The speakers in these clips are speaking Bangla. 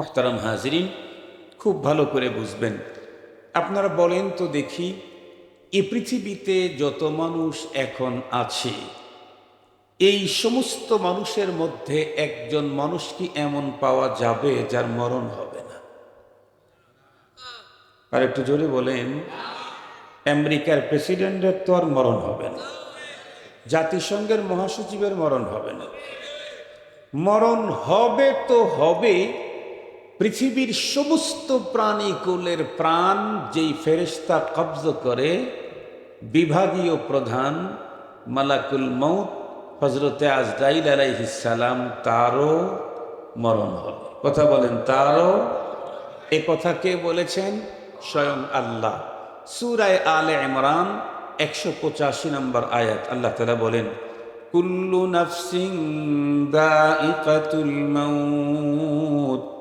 মোহতারাম হাজরিন, খুব ভালো করে বুঝবেন। আপনারা বলেন তো দেখি, এ পৃথিবীতে যত মানুষ এখন আছে, এই সমস্ত মানুষের মধ্যে একজন মানুষ কি এমন পাওয়া যাবে যার মরণ হবে না? আর একটু জোরে বলেন, আমেরিকার প্রেসিডেন্টের তো আর মরণ হবে না, জাতিসংঘের মহাসচিবের মরণ হবে না। মরণ হবে তো হবে পৃথিবীর সমস্ত প্রাণীকুলের প্রাণ যেই ফেরেস্তা কবজ করে, বিভাগীয় প্রধান মালাকুল মৌত হজরতে আজরাইল আলাইহিসালাম তারও মরণ হবে। কথা বলেন, তারও? এ কথা কে বলেছেন? স্বয়ং আল্লাহ। সুরায় আলে ইমরান একশো পঁচাশি নম্বর আয়াত, আল্লাহ তালা বলেন, কুল্লু নফসিং দাইকাতুল মাউত।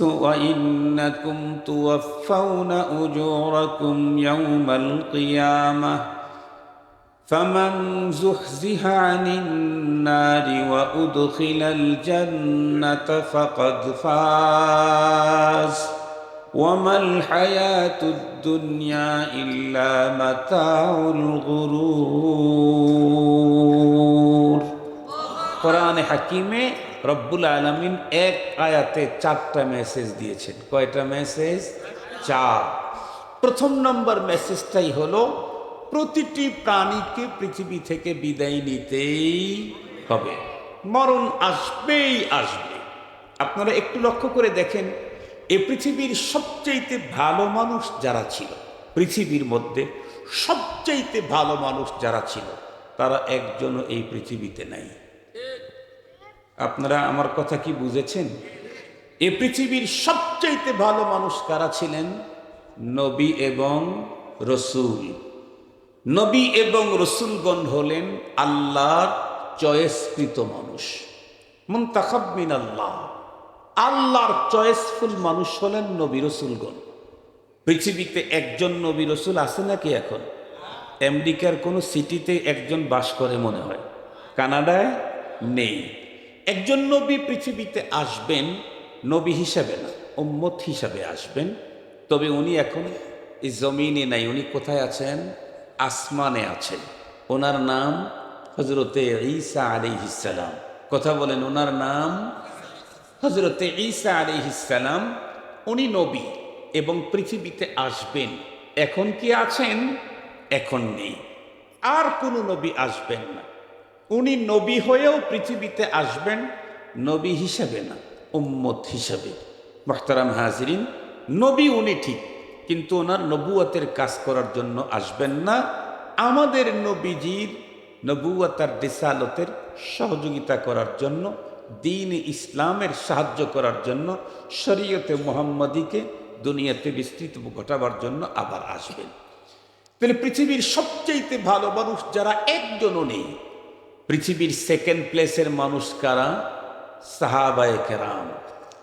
وإنكم توفون أجوركم يوم القيامة فمن زحزح عن النار وأدخل الجنة فقد فاز وما الحياة الدنيا إلا متاع الغرور قرآن حكيمه রব্বুল আলমিন এক আয়াতে চারটা মেসেজ দিয়েছেন। কয়টা মেসেজ চার। প্রথম নম্বর মেসেজটাই হলো, প্রতিটি প্রাণীকে পৃথিবী থেকে বিদায় নিতেই হবে। মরণ আসবেই আসবে। আপনারা একটু লক্ষ্য করে দেখেন, এ পৃথিবীর সবচাইতে ভালো মানুষ যারা ছিল, পৃথিবীর মধ্যে সবচাইতে ভালো মানুষ যারা ছিল, তারা একজনও এই পৃথিবীতে নাই। আপনারা আমার কথা কি বুঝেছেন? এ পৃথিবীর সবচাইতে ভালো মানুষ কারা ছিলেন? নবী এবং রসুল। নবী এবং রসুলগণ হলেন আল্লাহর চয়েসকৃত মানুষ। মুন্তাখাবিন আল্লাহ আল্লাহর চয়েসফুল মানুষ হলেন নবী রসুলগণ। পৃথিবীতে একজন নবী রসুল আছে নাকি এখন? আমেরিকার কোনো সিটিতে একজন বাস করে মনে হয়। কানাডায় নেই। একজন নবী পৃথিবীতে আসবেন, নবী হিসাবে না, উম্মত হিসাবে আসবেন। তবে উনি এখন এই জমিনে নাই, উনি কোথায় আছেন? আসমানে আছেন। ওনার নাম হজরতে ঈসা আলিহিসাল্লাম কথা বলেন, ওনার নাম হজরতে ঈসা আলিহিসাল্লাম উনি নবী এবং পৃথিবীতে আসবেন। এখন কি আছেন? এখন নেই। আর কোনো নবী আসবেন না। উনি নবী হয়েও পৃথিবীতে আসবেন। নবী হিসাবে না, উম্মত হিসাবে। মোহতারাম হাজরিন, নবী উনি ঠিক, কিন্তু ওনার নবুয়তের কাজ করার জন্য আসবেন না। আমাদের নবীজির নবুয়তার রিসালতের সহযোগিতা করার জন্য, দিন ইসলামের সাহায্য করার জন্য, শরীয়তে মোহাম্মদীকে দুনিয়াতে বিস্তৃত ঘটাবার জন্য আবার আসবেন। তাহলে পৃথিবীর সবচাইতে ভালো মানুষ যারা একজনও নেই পৃথিবীর সেকেন্ড প্লেসের মানুষ কারা? সাহাবায় কেরাম।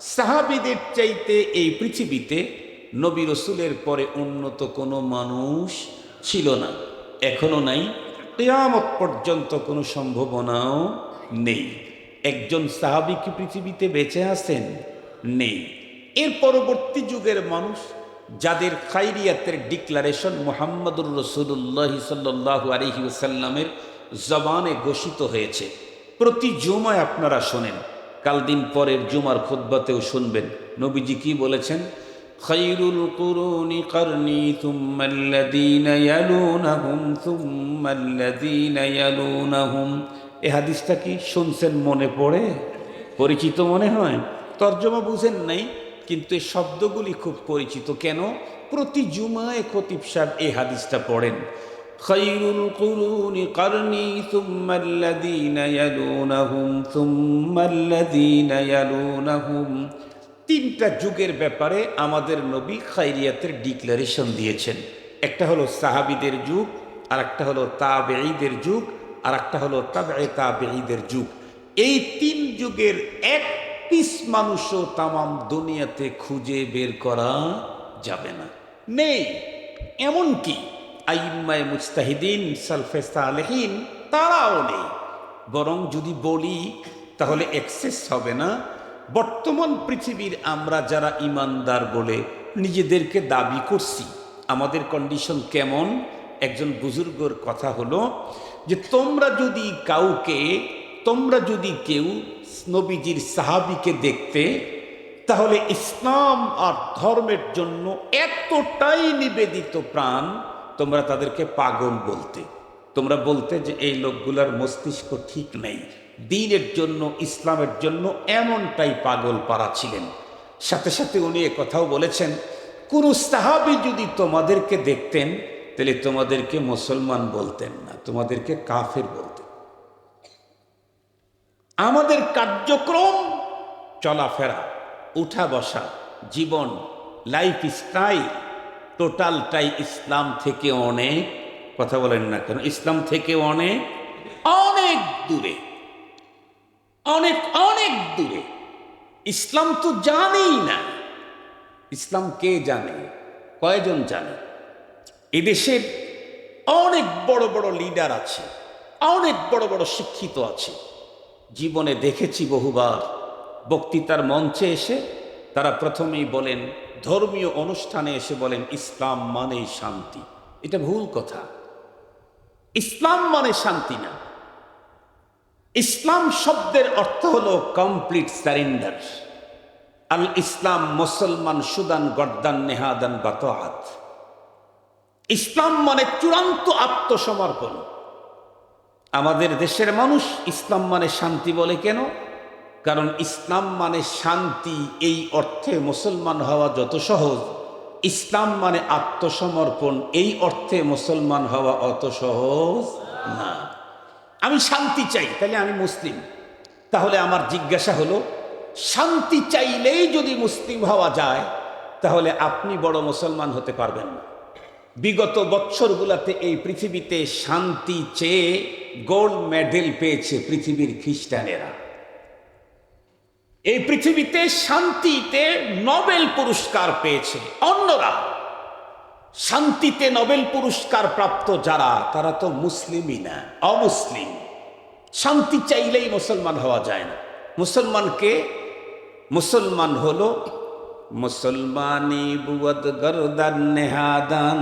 সাহাবিদের চাইতে এই পৃথিবীতে নবী রসুলের পরে উন্নত কোনো মানুষ ছিল না। এখনও নাই। কেয়ামত পর্যন্ত কোনো সম্ভাবনাও নেই। একজন সাহাবি কি পৃথিবীতে বেঁচে আছেন? নেই। এর পরবর্তী যুগের মানুষ যাদের খাইরিয়াতের ডিক্লারেশন মোহাম্মদুর রসুল্লাহ সাল্লাহ আলহি ওসাল্লামের জবানে ঘোষিত হয়েছে। প্রতি জুমায় আপনারা শোনেন। কাল দিন পরের জুমার খুদ্বাতেও শুনবেন। নবীজি কি বলেছেন? খৈরুল কুরুনি করনি তুম্মাল্লাদিনা ইয়ালুনাহুম তুম্মাল্লাদিনা ইয়ালুনাহুম। এ হাদিসটা কি শুনছেন মনে পড়ে? পরিচিত মনে হয়? তর্জমা বুঝেন নাই, কিন্তু এই শব্দগুলি খুব পরিচিত। কেন? প্রতি জুমায় খতিব সাহেব এই হাদিসটা পড়েন। خير القرون قرني ثم الذين يلونهم ثم الذين يلونهم তিনটা যুগের ব্যাপারে আমাদের নবী খাইরিয়াতের ডিক্লারেশন দিয়েছেন একটা হলো সাহাবিদের যুগ আর একটা হলো তাবেঈদের যুগ আর একটা হলো তাবে তাবেঈদের যুগ এই তিন যুগের এক পিস মানুষও তামাম দুনিয়াতে খুঁজে বের করা যাবে না নেই এমন কি আইম্মায় মুস্তাহিদিন সালফেস্তা আলহীন তারাও নেই। বরং যদি বলি, তাহলে এক্সেস হবে না। বর্তমান পৃথিবীর আমরা যারা ইমানদার বলে নিজেদেরকে দাবি করছি, আমাদের কন্ডিশন কেমন? একজন বুজুর্গর কথা হলো যে, তোমরা যদি কাউকে, তোমরা যদি কেউ নবীজির সাহাবিকে দেখতে, তাহলে ইসলাম আর ধর্মের জন্য এতটাই নিবেদিত প্রাণ তোমরা তাদেরকে পাগল বলতে। তোমরা বলতে যে এই লোকগুলার মস্তিষ্ক ঠিক নেই। দিনের জন্য, ইসলামের জন্য এমনটাই পাগল পারা ছিলেন। সাথে সাথে উনি কথাও বলেছেন, কোন সাহাবি যদি তোমাদেরকে দেখতেন, তাহলে তোমাদেরকে মুসলমান বলতেন না, তোমাদেরকে কাফের বলতেন। আমাদের কার্যক্রম চলাফেরা, উঠা বসা, জীবন লাইফ স্টাইল টোটালটাই ইসলাম থেকে অনেক, কথা বলেন না কেন, ইসলাম থেকে অনেক অনেক দূরে, অনেক অনেক দূরে। ইসলাম তো জানেই না। ইসলাম কে জানে? কয়জন জানে? এদেশের অনেক বড় বড় লিডার আছে, অনেক বড় বড় শিক্ষিত আছে। জীবনে দেখেছি বহুবার, বক্তৃতার মঞ্চে এসে তারা প্রথমেই বলেন ধর্মীয় অনুষ্ঠানে এসে বলেন, ইসলাম মানে শান্তি। এটা ভুল কথা। ইসলাম মানে শান্তি না। ইসলাম শব্দের অর্থ হলো কমপ্লিট সারেন্ডার আল ইসলাম মুসলমান সুদান গর্দান নেহাদান বাতহাত। ইসলাম মানে চূড়ান্ত আত্মসমর্পণ। আমাদের দেশের মানুষ ইসলাম মানে শান্তি বলে কেন? কারণ ইসলাম মানে শান্তি, এই অর্থে মুসলমান হওয়া যত সহজ। ইসলাম মানে আত্মসমর্পণ, এই অর্থে মুসলমান হওয়া অত সহজ না। আমি শান্তি চাই, তাহলে আমি মুসলিম। তাহলে আমার জিজ্ঞাসা হলো, শান্তি চাইলেই যদি মুসলিম হওয়া যায়, তাহলে আপনি বড় মুসলমান হতে পারবেন না। বিগত বৎসরগুলোতে এই পৃথিবীতে শান্তি চেয়ে গোল্ড মেডেল পেয়েছে পৃথিবীর খ্রিস্টানেরা। এই পৃথিবীতে শান্তিতে নোবেল পুরস্কার পেয়েছে। অন্যরা, শান্তিতে নোবেল পুরস্কার প্রাপ্ত যারা, তারা তো মুসলিমই না, অমুসলিম। শান্তি চাইলেই মুসলমান হওয়া যায় না। মুসলমানকে মুসলমান হলো মুসলমানি বুয়দ গরদান নেহাদান।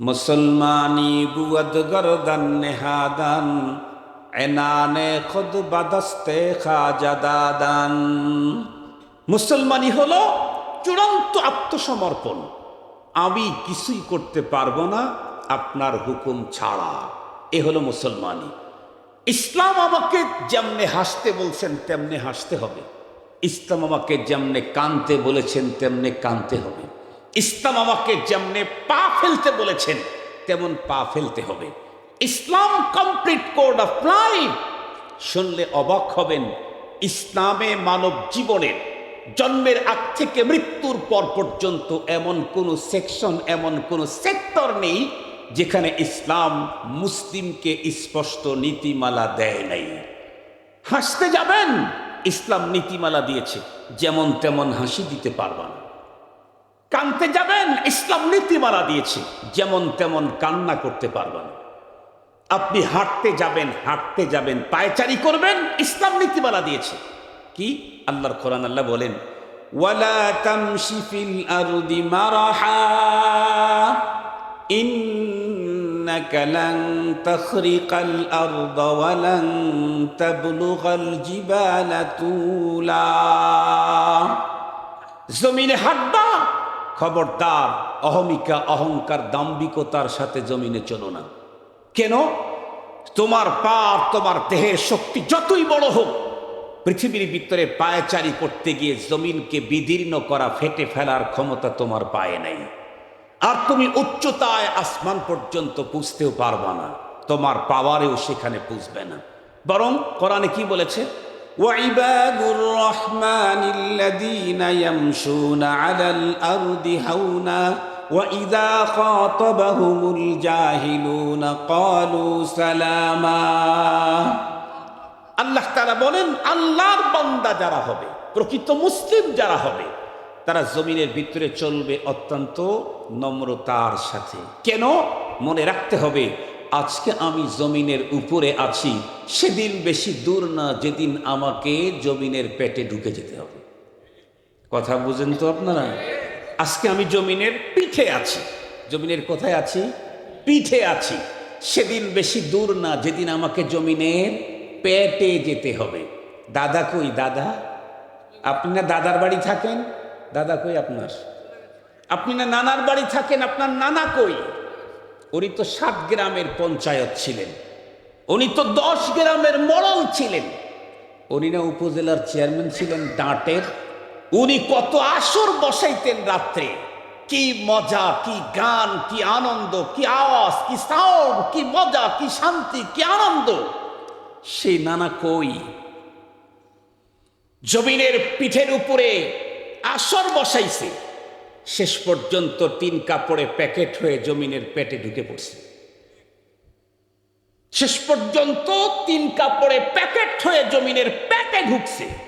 মুসলমানি বুয়দ গরদান নেহাদান। এনানে খুদ বাদস্তে খাজাদাদান মুসলমানি হলো চূড়ান্ত আত্মসমর্পণ। আমি কিছুই করতে পারব না, আপনার হুকুম ছাড়া। এ হলো মুসলমানি। ইসলাম আমাকে যেমনে হাসতে বলছেন, তেমনে হাসতে হবে। ইসলাম আমাকে যেমনে কানতে বলেছেন, তেমনে কানতে হবে। ইসলাম আমাকে যেমনে পা ফেলতে বলেছেন, তেমন পা ফেলতে হবে। ইসলাম কমপ্লিট কোড অফ লাইফ শুনলে অবাক হবেন, ইসলামে মানব জীবনের, জন্মের আগ থেকে মৃত্যুর পর পর্যন্ত এমন কোনো সেকশন এমন কোনো সেক্টর নেই যেখানে ইসলাম মুসলিমকে স্পষ্ট নীতিমালা দেয় নাই। হাসতে যাবেন, ইসলাম নীতিমালা দিয়েছে, যেমন তেমন হাসি দিতে পারবা না। কানতে যাবেন, ইসলাম নীতিমালা দিয়েছে, যেমন তেমন কান্না করতে পারবা না। আপনি হাঁটতে যাবেন হাঁটতে যাবেন, পায়চারি করবেন, ইসলাম নীতিমালা দিয়েছে। কি? আল্লাহর কোরআন আল্লাহ বলেন, ওয়ালা মারাহা জমিনে হাঁটবা, খবরদার, অহমিকা, অহংকার দাম্বিকতার সাথে জমিনে চলো না। কেন তোমার পা তোমার দেহের শক্তি যতই বড় হোক পৃথিবীর ভিতরে পায়চারি করতে গিয়ে জমিনকে বিদীর্ণ করা ফেটে ফেলার ক্ষমতা তোমার পায়ে নেই আর তুমি উচ্চতায় আসমান পর্যন্ত পুষতেও পারবা না তোমার পাওয়ারেও সেখানে পুষবে না বরং কোরআনে কি বলেছে وعباد الرحمن الذين يمشون على الأرض هونا وإذا خاطبهم الجاهلون قالوا سلاما আল্লাহ তারা বলেন আল্লাহর বান্দা যারা হবে প্রকৃত মুসলিম যারা হবে তারা জমিনের ভিতরে চলবে অত্যন্ত নম্রতার সাথে কেন মনে রাখতে হবে আজকে আমি জমিনের উপরে আছি সেদিন বেশি দূর না যেদিন আমাকে জমিনের পেটে ঢুকে যেতে হবে কথা বুঝেন তো আপনারা আজকে আমি জমিনের পিঠে আছি। জমিনের কোথায় আছি? পিঠে আছি। সেদিন বেশি দূর না, যেদিন আমাকে জমিনের পেটে যেতে হবে। দাদা কই, দাদা? আপনি না দাদার বাড়ি থাকেন? দাদা কই আপনার? আপনি না নানার বাড়ি থাকেন? আপনার নানা কই? উনি তো সাত গ্রামের পঞ্চায়েত ছিলেন। উনি তো দশ গ্রামের মরল ছিলেন। উনি না উপজেলার চেয়ারম্যান ছিলেন, ডাঁটের উনি কত আসর বসাইতেন রাত্রে। কি মজা, কি গান, কি আনন্দ, কি আওয়াজ, কি সাউন্ড কি মজা, কি শান্তি, কি আনন্দ। সেই নানা কই? জমিনের পিঠের উপরে আসর বসাইছে। শেষ পর্যন্ত তিন কাপড়ে প্যাকেট হয়ে জমিনের পেটে ঢুকে পড়ছে। শেষ পর্যন্ত তিন কাপড়ে প্যাকেট হয়ে জমিনের পেটে ঢুকছে।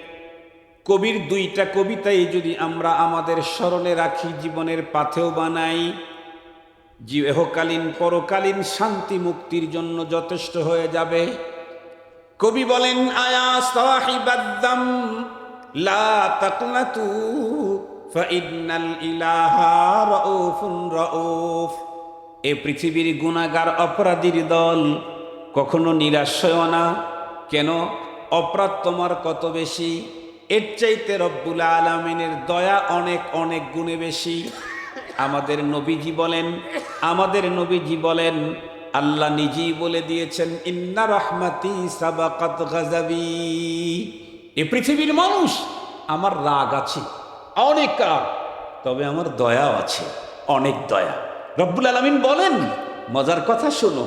কবির দুইটা কবিতাই যদি আমরা আমাদের স্মরণে রাখি জীবনের পাথেও বানাই জীবকালীন পরকালীন শান্তি মুক্তির জন্য যথেষ্ট হয়ে যাবে। কবি বলেন লা এ পৃথিবীর গুণাগার অপরাধীর দল কখনো নিরাশ হও না। কেন? অপরাধ তোমার কত বেশি? এর চাইতে রব্বুল আলমিনের দয়া অনেক অনেক গুণে বেশি। আমাদের নবীজি বলেন, আমাদের নবীজি বলেন, আল্লাহ নিজেই বলে দিয়েছেন, ইন্না রহমাতি সাবাকাত গাজাবি এ পৃথিবীর মানুষ আমার রাগ আছে, অনেক রাগ, তবে আমার দয়াও আছে, অনেক দয়া। রব্বুল আলমিন বলেন, মজার কথা শোনো,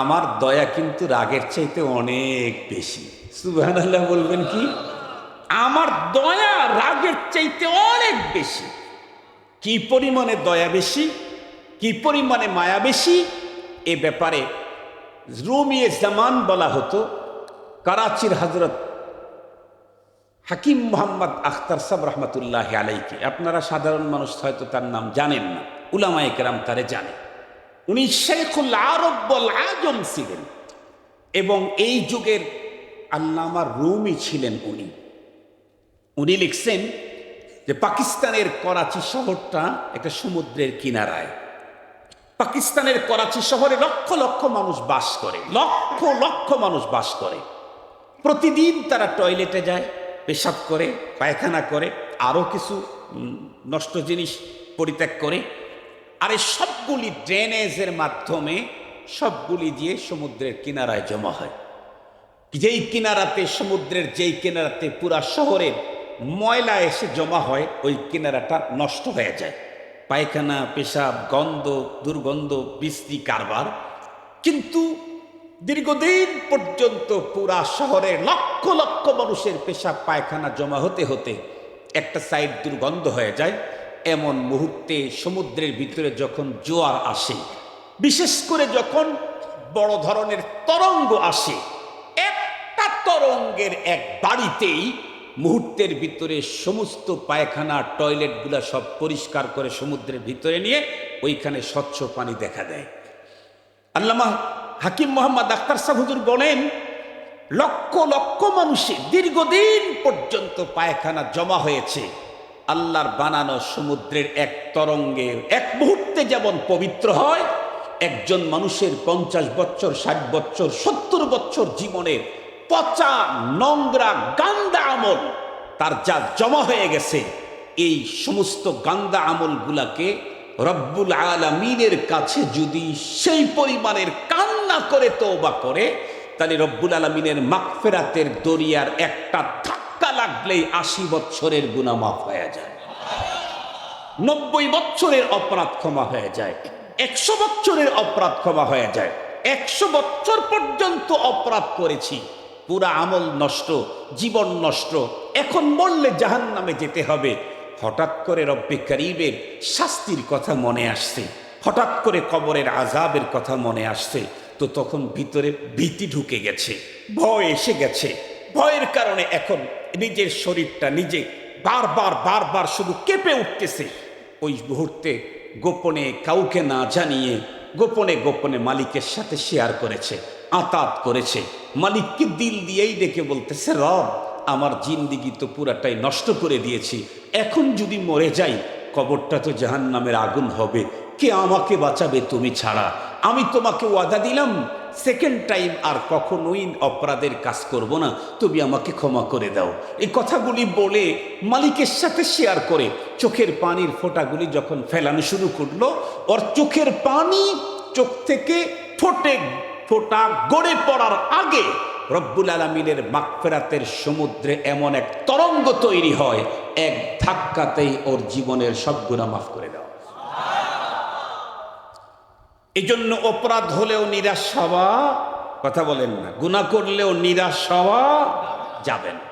আমার দয়া কিন্তু রাগের চাইতে অনেক বেশি। সুবাহ বলবেন কি? আমার দয়া রাগের চাইতে অনেক বেশি। কি পরিমাণে দয়া বেশি, কি পরিমাণে মায়া বেশি, এ ব্যাপারে রুমিয়ে জামান বলা হতো। করাচির হজরত হাকিম মোহাম্মদ আখতার সাব রহমতুল্লাহ আলাইকে আপনারা সাধারণ মানুষ হয়তো তার নাম জানেন না, উলামায়ে কেরাম তারে জানে। উনি শেখুল আরব্বল আজম ছিলেন এবং এই যুগের আল্লামা রুমি ছিলেন উনি। উনি লিখছেন যে পাকিস্তানের করাচি শহরটা একটা সমুদ্রের কিনারায়। পাকিস্তানের করাচি শহরে লক্ষ লক্ষ মানুষ বাস করে, লক্ষ লক্ষ মানুষ বাস করে। প্রতিদিন তারা টয়লেটে যায়, পেশাব করে, পায়খানা করে আরও কিছু নষ্ট জিনিস পরিত্যাগ করে। আর এই সবগুলি ড্রেনেজের মাধ্যমে সবগুলি দিয়ে সমুদ্রের কিনারায় জমা হয়। যেই কিনারাতে, সমুদ্রের যেই কিনারাতে পুরা শহরের ময়লা এসে জমা হয়, ওই কিনারাটা নষ্ট হয়ে যায়। পায়খানা, পেশাব, গন্ধ, দুর্গন্ধ বৃষ্টি কারবার। কিন্তু দীর্ঘদিন পর্যন্ত পুরা শহরের লক্ষ লক্ষ মানুষের পেশাব, পায়খানা জমা হতে হতে একটা সাইড দুর্গন্ধ হয়ে যায়। এমন মুহূর্তে সমুদ্রের ভিতরে যখন জোয়ার আসে, বিশেষ করে যখন বড় ধরনের তরঙ্গ আসে, একটা তরঙ্গের এক বাড়িতেই মুহূর্তের ভিতরে সমস্ত পায়খানা টয়লেটগুলা সব পরিষ্কার করে সমুদ্রের ভিতরে নিয়ে ওইখানে স্বচ্ছ পানি দেখা দেয়। আল্লামা হাকিম মোহাম্মদ আখতার সাহুদুর বলেন, লক্ষ লক্ষ মানুষের দীর্ঘদিন পর্যন্ত পায়খানা জমা হয়েছে। আল্লাহর বানানো সমুদ্রের এক তরঙ্গে এক মুহূর্তে যেমন পবিত্র হয়, একজন মানুষের পঞ্চাশ বছর, ষাট বছর, সত্তর বছর জীবনের পচা, নোংরা গান্দা আমল, তার যা জমা হয়ে গেছে, এই সমস্ত গান্দা আমলগুলাকে রব্বুল আলমিনের কাছে যদি সেই পরিমাণের কান্না করে, তওবা করে, তাহলে রব্বুল আলমিনের মাগফেরাতের দরিয়ার একটা ধাক্কা লাগলেই আশি বছরের গুণা মাফ হয়ে যায়। নব্বই বছরের অপরাধ ক্ষমা হয়ে যায়। একশো বছরের অপরাধ ক্ষমা হয়ে যায়। একশো বছর পর্যন্ত অপরাধ করেছি। পুরা আমল নষ্ট, জীবন নষ্ট, এখন মরলে জাহান নামে যেতে হবে। হঠাৎ করে রব্বে করিবের শাস্তির কথা মনে আসছে, হঠাৎ করে কবরের আজাবের কথা মনে আসছে, তো তখন ভিতরে ভীতি ঢুকে গেছে, ভয় এসে গেছে। ভয়ের কারণে এখন নিজের শরীরটা নিজে বারবার বারবার শুধু কেঁপে উঠতেছে। ওই মুহূর্তে গোপনে কাউকে না জানিয়ে গোপনে গোপনে মালিকের সাথে শেয়ার করেছে। আতাত করেছে। মালিককে দিল দিয়েই ডেকে বলতেছে, রব, আমার জিন্দিগি তো পুরাটাই নষ্ট করে দিয়েছি। এখন যদি মরে যাই, কবরটা তো জাহান নামের আগুন হবে। কে আমাকে বাঁচাবে তুমি ছাড়া? আমি তোমাকে ওয়াদা দিলাম সেকেন্ড টাইম আর কখনোই অপরাধের কাজ করব না। তুমি আমাকে ক্ষমা করে দাও। এই কথাগুলি বলে মালিকের সাথে শেয়ার করে চোখের পানির ফোঁটাগুলি যখন ফেলানো শুরু করল, ওর চোখের পানি চোখ থেকে ফোটে ফোঁটা গড়ে পড়ার আগে রব্বুল আলমিনের মাকফেরাতের সমুদ্রে এমন এক তরঙ্গ তৈরি হয়, এক ধাক্কাতেই ওর জীবনের সব গুণা মাফ করে দেওয়া জন্য অপরাধ হলেও নিরাশ হওয়া, কথা বলেন না গুণা করলেও নিরাশ হওয়া যাবে না।